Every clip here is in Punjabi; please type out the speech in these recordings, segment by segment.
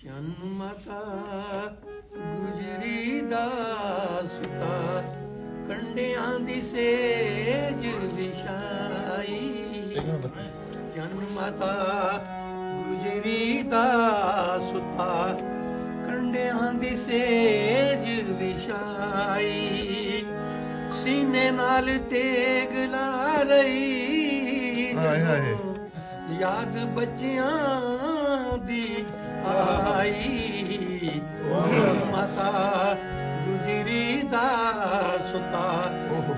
ਚੰਨ ਮਾਤਾ ਗੁਜਰੀ ਦਾ ਸੁਤਾ ਕੰਡਿਆਂ ਦੀ ਸੇਜ ਵਿਛਾਈ ਜਨ ਮਾਤਾ ਗੁਜਰੀ ਦਾ ਸੁਤਾ ਕੰਡਿਆਂ ਦੀ ਸੇਜ ਵਿਛਾਈ ਸੀਨੇ ਨਾਲ ਤੇਗ ਲਾ ਰਹੀ ਹਾਏ ਹਾਏ। ਜਦੋਂ ਯਾਦ ਬੱਚਿਆਂ ਦੀ ਆਈ। ਮਾਤਾ ਗੁਜਰੀ ਦਾ ਸੁਤਾ।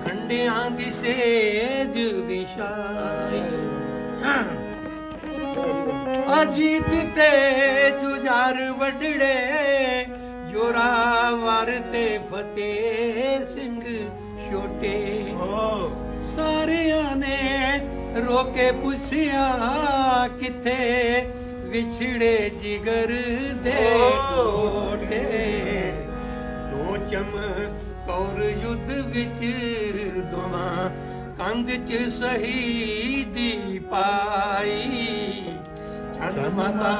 ਖੰਡਿਆਂ ਦੀ ਸੇਜ ਵਿਛਾਈ। ਅਜੀਤ ਤੇ ਜੁਝਾਰ ਵਡੜੇ ਜੋਰਾਵਰ ਤੇ ਫਤਿਹ ਸਿੰਘ ਛੋਟੇ। ਸਾਰਿਆਂ ਨੇ ਰੋਕੇ ਪੁੱਛਿਆ ਕਿੱਥੇ ਵਿਛੜੇ ਜਿਗਰ ਦੇ ਟੋਟੇ ਦੋ ਚਮ ਕੌਰ ਯੁੱਧ ਵਿੱਚ ਦੋਵਾਂ ਕੰਧ ਚ ਸ਼ਹੀਦੀ ਪਾਈ। ਚੰਨ ਮਾਤਾ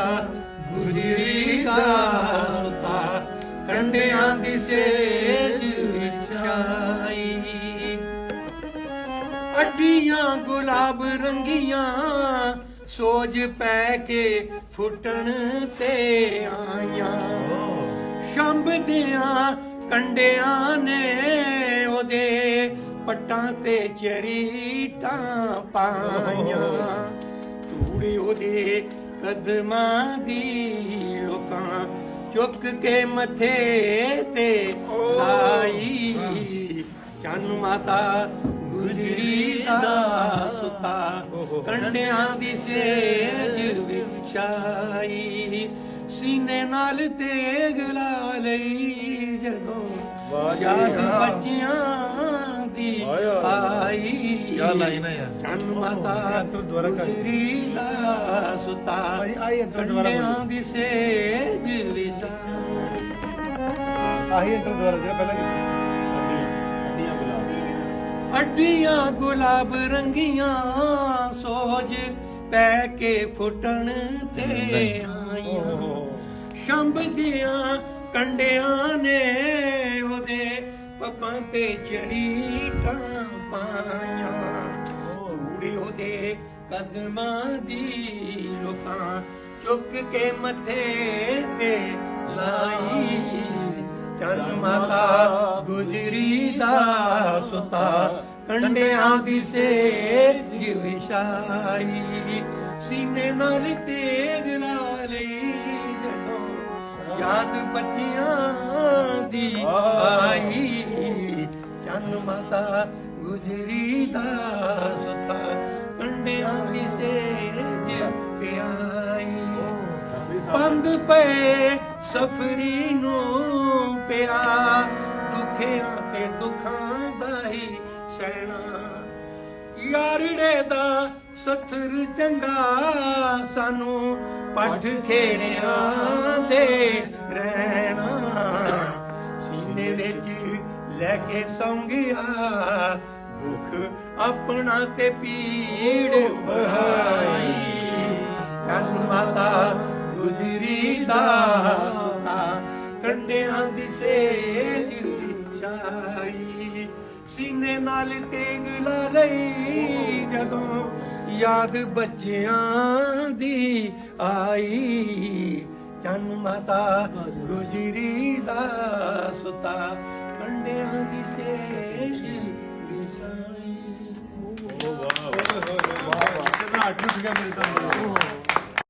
ਗੁਜਰੀ ਸੁਤਾ ਕੰਡਿਆਂ ਦੀ ਸੇਜ ਵਿਛਾਈ। ਅੱਡੀਆਂ ਗੁਲਾਬ ਰੰਗੀਆਂ ਸੋਜ ਪੈ ਕੇ ਫੁੱਟਣ ਤੇ ਆਈਆਂ। ਸ਼ੰਭ ਦੀਆਂ ਕੰਡਿਆਂ ਨੇ ਉਹਦੇ ਪੱਟਾਂ ਤੇ ਚਰੀਟਾਂ ਪਾਈਆਂ। ਧੂੜੀ ਉਹਦੇ ਕਦਮਾਂ ਦੀ ਲੋਕਾਂ ਚੁੱਕ ਕੇ ਮੱਥੇ ਤੇ ਲਾਈ। ਚੰਨ ਮਾਤਾ ਗੁਜਰੀ ਦਾ ਸੁਤਾ। ਕੰਡਿਆਂ ਦੀ ਸੇਜ ਵਿਛਾਈ। ਸੀਨੇ ਨਾਲ ਤੇਗ ਲਾ ਲਈ ਜਦੋਂ ਯਾਦ ਬੱਚਿਆਂ ਦੀ ਆਈ। ਕਿਆ ਲਾਈਨ ਹੈ। ਚੰਨ ਮਾਤਾ ਗੁਜਰੀ ਦਾ ਸੁਤਾ। ਕੰਡਿਆਂ ਦੀ ਸੇਜ ਵਿਛਾਈ। ਆਹੀ ਇੰਟਰ ਦੁਆਰਾ ਜਿਹੜਾ ਪਹਿਲਾਂ ਅੱਡੀਆਂ ਗੁਲਾਬ ਰੰਗੀਆਂ ਸੋਜ ਪੈ ਕੇ ਫੁੱਟਣ ਤੇ ਆਈਆਂ। ਸ਼ੰਭ ਦੀਆਂ ਕੰਡਿਆਂ ਨੇ ਉਹਦੇ ਪੱਪਾਂ ਤੇ ਚਰੀਟਾਂ ਪਾਈਆਂ। ਧੂੜੀ ਉਹਦੇ ਕਦਮਾਂ ਦੀ ਲੋਕਾਂ ਚੁੱਕ ਕੇ ਮੱਥੇ ਤੇ ਲਾਈ। ਚੰਨ ਮਾਤਾ ਗੁਜਰੀ ਦਾ ਸੁਤਾ ਕੰਡਿਆਂ ਦੀ ਸੇਜ ਵਿਛਾਈ, ਸੀਨੇ ਨਾਲ ਤੇਗ ਲਾ ਲਈ ਜਦੋਂ ਯਾਦ ਬੱਚਿਆਂ ਦੀ ਆਈ। ਚੰਨ ਮਾਤਾ ਗੁਜਰੀ ਦਾ ਸੁਤਾ, ਕੰਡਿਆਂ ਦੀ ਸੇਜ ਪਿਆਈ। ਬੰਦ ਪਏ ਸਫਰੀ ਨੂੰ ਪਿਆ, ਦੁਖਿਆਂ ਤੇ ਦੁੱਖਾਂ ਦਾ ਹੀ ਸਹਿਣਾ ਯਾਰੜੇ ਦਾ ਸਥਰ ਚੰਗਾ ਸਾਨੂੰ ਪੱਠ ਖੇੜਿਆਂ ਦੇ ਰਹਿਣਾ। ਸੀਨੇ ਵਿੱਚ ਲੈ ਕੇ ਸੌਂ ਗਿਆ ਦੁੱਖ ਆਪਣਾ ਤੇ ਪੀੜ ਵਹਾਈ। ਕੰਨ ਮਾਤਾ ਗੁਜਰੀ ਦਾ ਕੰਡਿਆਂ ਦੀ ਸੇਜ ਵਿਛਾਈ ਸੀਨੇ ਨਾਲ ਤੇਗ ਲਾ ਲਈ ਜਦੋਂ ਯਾਦ ਬੱਚਿਆਂ ਦੀ ਆਈ। ਚੰਨ ਮਾਤਾ ਗੁਜਰੀ ਦਾ ਸੁਤਾ ਕੰਡਿਆਂ ਦੀ ਸੇਜ ਵਿਛਾਈ ਵਾਹ ਵਾਹ ਵਾਹ। ਵਾਹ ਕਿੰਨਾ ਅੱਠ ਗਿਆ ਮੇਰੇ ਤਾਂ।